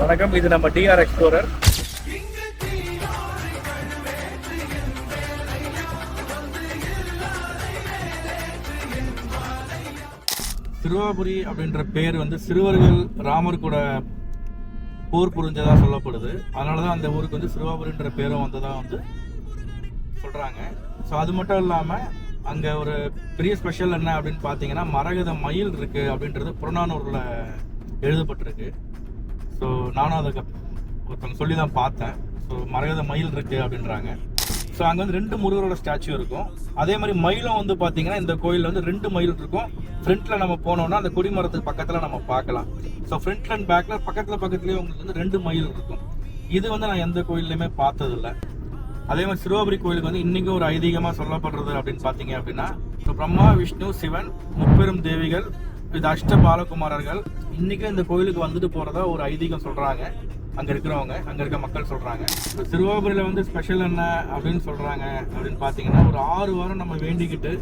வணக்கம் இது நம்ம டிஆர் எக்ஸ்ப்ளோரர் சிறுவாபுரி அப்படின்ற பேர் வந்து சிறுவர்கள் ராமர் கூட போர் புரிஞ்சதா சொல்லப்படுது. அதனால தான் அந்த ஊருக்கு வந்து சிறுவாபுரின்ற பேரும் வந்ததா வந்து சொல்றாங்க. ஸோ அது மட்டும் இல்லாம அங்க ஒரு பெரிய ஸ்பெஷல் என்ன அப்படின்னு பார்த்தீங்கன்னா மரகத மயில் இருக்கு அப்படின்றது புறநானூர்ல எழுதப்பட்டிருக்கு. ஸோ நானும் அதை ஒருத்தவங்க சொல்லி தான் பார்த்தேன். ஸோ மரகத மயில் இருக்குது அப்படின்றாங்க. ஸோ அங்கே வந்து ரெண்டு முருகரோட ஸ்டாச்சு இருக்கும். அதே மாதிரி மயிலும் வந்து பார்த்தீங்கன்னா இந்த கோயிலில் வந்து ரெண்டு மயில் இருக்கும். ஃப்ரண்ட்டில் நம்ம போனோம்னா அந்த கொடிமரத்துக்கு பக்கத்தில் நம்ம பார்க்கலாம். ஸோ ஃப்ரண்ட்ல அண்ட் பேக்கில் பக்கத்தில் பக்கத்துலேயே உங்களுக்கு வந்து ரெண்டு மயில் இருக்கும். இது வந்து நான் எந்த கோயில்லையுமே பார்த்ததில்ல. அதே மாதிரி சிறுவாபுரி கோயிலுக்கு வந்து இன்றைக்கும் ஒரு ஐதீகமாக சொல்லப்படுறது அப்படின்னு பார்த்தீங்க அப்படின்னா ஸோ பிரம்மா விஷ்ணு சிவன் முப்பெரும் தேவிகள் இது அஷ்ட பாலகுமாரர்கள். இன்றைக்கும் இந்த கோயிலுக்கு வந்துட்டு போகிறதா ஒரு ஐதீகம் சொல்கிறாங்க அங்கே இருக்கிறவங்க அங்கே இருக்க மக்கள் சொல்கிறாங்க இப்போ சிறுவாபுரியில் வந்து ஸ்பெஷல் என்ன அப்படின்னு சொல்கிறாங்க அப்படின்னு பார்த்தீங்கன்னா ஒரு ஆறு வாரம் நம்ம வேண்டிக்கிட்டு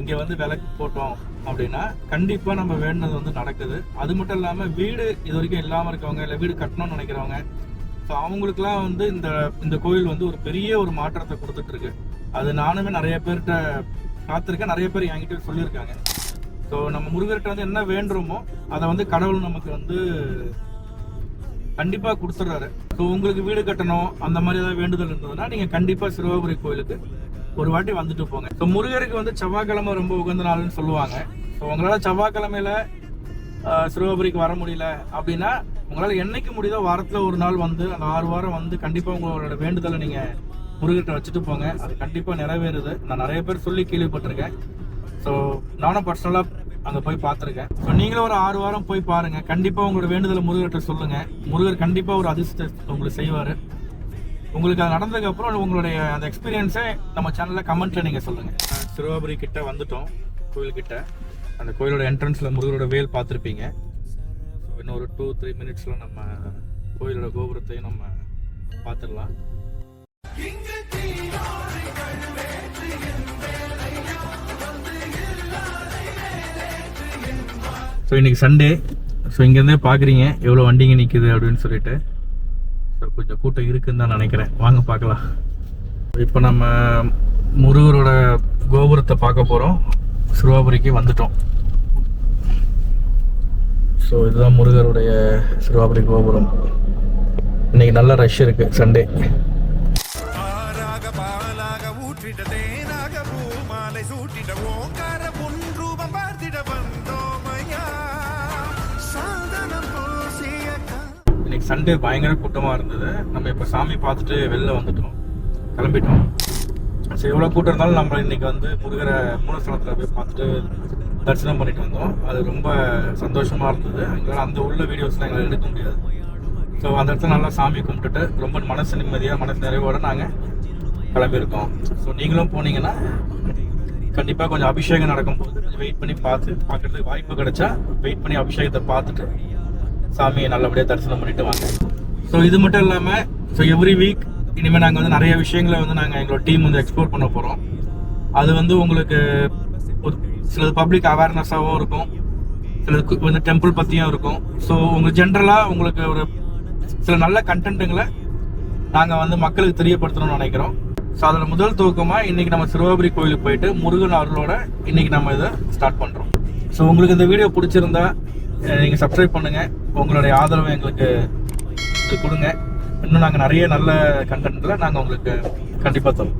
இங்கே வந்து விளக்கு போட்டோம் அப்படின்னா கண்டிப்பாக நம்ம வேண்டினது வந்து நடக்குது. அது மட்டும் இல்லாமல் வீடு இது வரைக்கும் இல்லாமல் இருக்கவங்க இல்லை வீடு கட்டணும்னு நினைக்கிறவங்க ஸோ அவங்களுக்குலாம் வந்து இந்த இந்த கோயில் வந்து ஒரு பெரிய ஒரு மாற்றத்தை கொடுத்துட்ருக்கு அது நானுமே நிறைய பேர்கிட்ட பார்த்துருக்கேன். நிறைய பேர் என்கிட்ட சொல்லியிருக்காங்க. ஸோ நம்ம முருகர்கிட்ட வந்து என்ன வேண்டுறோமோ அதை வந்து கடவுள் நமக்கு வந்து கண்டிப்பாக கொடுத்துட்றாரு ஸோ உங்களுக்கு வீடு கட்டணும் அந்த மாதிரி ஏதாவது வேண்டுதல் இருந்ததுன்னா நீங்கள் கண்டிப்பாக சிறுவாபுரி கோயிலுக்கு ஒரு வாட்டி வந்துட்டு போங்க. ஸோ முருகருக்கு வந்து செவ்வாய்க்கிழமை ரொம்ப உகந்த நாள்னு சொல்லுவாங்க. ஸோ உங்களால் செவ்வாய்க்கிழமையில சிறுவாபுரிக்கு வர முடியல அப்படின்னா உங்களால் என்னைக்கு முடியுதோ வாரத்தில் ஒரு நாள் வந்து அந்த ஆறு வாரம் வந்து கண்டிப்பாக உங்களோட வேண்டுதலை நீங்கள் முருகர்கிட்ட வச்சுட்டு போங்க. அது கண்டிப்பாக நிறைவேறுது. நான் நிறைய பேர் சொல்லி கேள்விப்பட்டிருக்கேன். ஸோ நானும் பர்சனலாக அங்கே போய் பார்த்துருக்கேன். ஸோ நீங்களும் ஒரு ஆறு வாரம் போய் பாருங்க. கண்டிப்பாக உங்களோட வேண்டுதலை முருகர்கிட்ட சொல்லுங்க. முருகர் கண்டிப்பாக ஒரு அதிர்ஷ்டத்தை உங்களுக்கு செய்வார். உங்களுக்கு அது நடந்ததுக்கப்புறம் உங்களுடைய அந்த எக்ஸ்பீரியன்ஸை நம்ம சேனலில் கமெண்ட்ல நீங்கள் சொல்லுங்கள் சிறுவாபுரி கிட்ட வந்துட்டோம். கோயில்கிட்ட. அந்த கோயிலோட என்ட்ரன்ஸில் முருகரோட வேல் பார்த்துருப்பீங்க. ஸோ இன்னும் ஒரு டூ த்ரீ மினிட்ஸில் நம்ம கோயிலோட கோபுரத்தையும் நம்ம பார்த்துடலாம். ஸோ இன்றைக்கி சண்டே ஸோ இங்கேருந்தே பார்க்குறீங்க எவ்வளோ வண்டிங்க நிற்குது அப்படின்னு சொல்லிட்டு. ஸோ கொஞ்சம் கூட்டம் இருக்குன்னு தான் நினைக்கிறேன். வாங்க பார்க்கலாம். இப்போ நம்ம முருகரோட கோபுரத்தை பார்க்க போகிறோம் சிறுவாபுரிக்கு வந்துட்டோம். ஸோ இதுதான் முருகருடைய சிறுவாபுரி கோபுரம். இன்னைக்கு நல்ல ரஷ் இருக்கு சண்டே ஆறாக ஊற்றிட தேனாக பூமாலை சூட்டிட ஓங்கார பார்த்திட வந்தோம். இன்னைக்கு சண்டே பயங்கர கூட்டமாக இருந்தது. நம்ம இப்போ சாமி பார்த்துட்டு வெளில வந்துட்டோம். கிளம்பிட்டோம். சரி எவ்வளோ கூட்டம் இருந்தாலும் நம்ம இன்னைக்கு வந்து முருகரை மூலஸ்தலத்தில் போய் பார்த்துட்டு தரிசனம் பண்ணிட்டு வந்தோம். அது ரொம்ப சந்தோஷமாக இருந்தது. எங்களால் அந்த உள்ள வீடியோஸ்லாம் எங்களால் எடுக்க முடியாது. ஸோ அந்த இடத்துல நல்லா சாமி கும்பிட்டுட்டு ரொம்ப மனசு நிம்மதியாக மனசு நிறைவோட நாங்கள் கிளம்பியிருக்கோம். ஸோ நீங்களும் போனீங்கன்னா கண்டிப்பாக கொஞ்சம் அபிஷேகம் நடக்கும்போது கொஞ்சம் வெயிட் பண்ணி பார்த்து பார்க்கறதுக்கு வாய்ப்பு கிடைச்சா வெயிட் பண்ணி அபிஷேகத்தை பார்த்துட்டு சாமியை நல்லபடியாக தரிசனம் பண்ணிட்டு வாங்க. ஸோ இது மட்டும் இல்லாமல் ஸோ எவ்ரி வீக் இனிமேல் நாங்கள் வந்து நிறைய விஷயங்களை வந்து நாங்கள் எங்களோட டீம் வந்து எக்ஸ்ப்ளோர் பண்ண போகிறோம் அது வந்து உங்களுக்கு ஒரு சிலது பப்ளிக் அவேர்னஸாகவும் இருக்கும். சிலது வந்து டெம்பிள் பற்றியும் இருக்கும். ஸோ உங்களுக்கு ஜென்ரலாக உங்களுக்கு ஒரு சில நல்ல கண்டென்ட்டுங்களை நாங்கள் வந்து மக்களுக்கு தெரியப்படுத்தணும்னு நினைக்கிறோம். ஸோ அதில் முதல் துவக்கமாக இன்றைக்கி நம்ம சிறுவாபுரி கோயிலுக்கு போயிட்டு முருகன் அருளோட இன்னைக்கு நம்ம இதை ஸ்டார்ட் பண்ணுறோம் ஸோ உங்களுக்கு இந்த வீடியோ பிடிச்சிருந்தா நீங்கள் சப்ஸ்கிரைப் பண்ணுங்கள் உங்களுடைய ஆதரவு எங்களுக்கு கொடுங்க. இன்னும் நாங்கள் நிறைய நல்ல கண்டென்ட்டில் நாங்கள் உங்களுக்கு கண்டிப்பாக தரோம்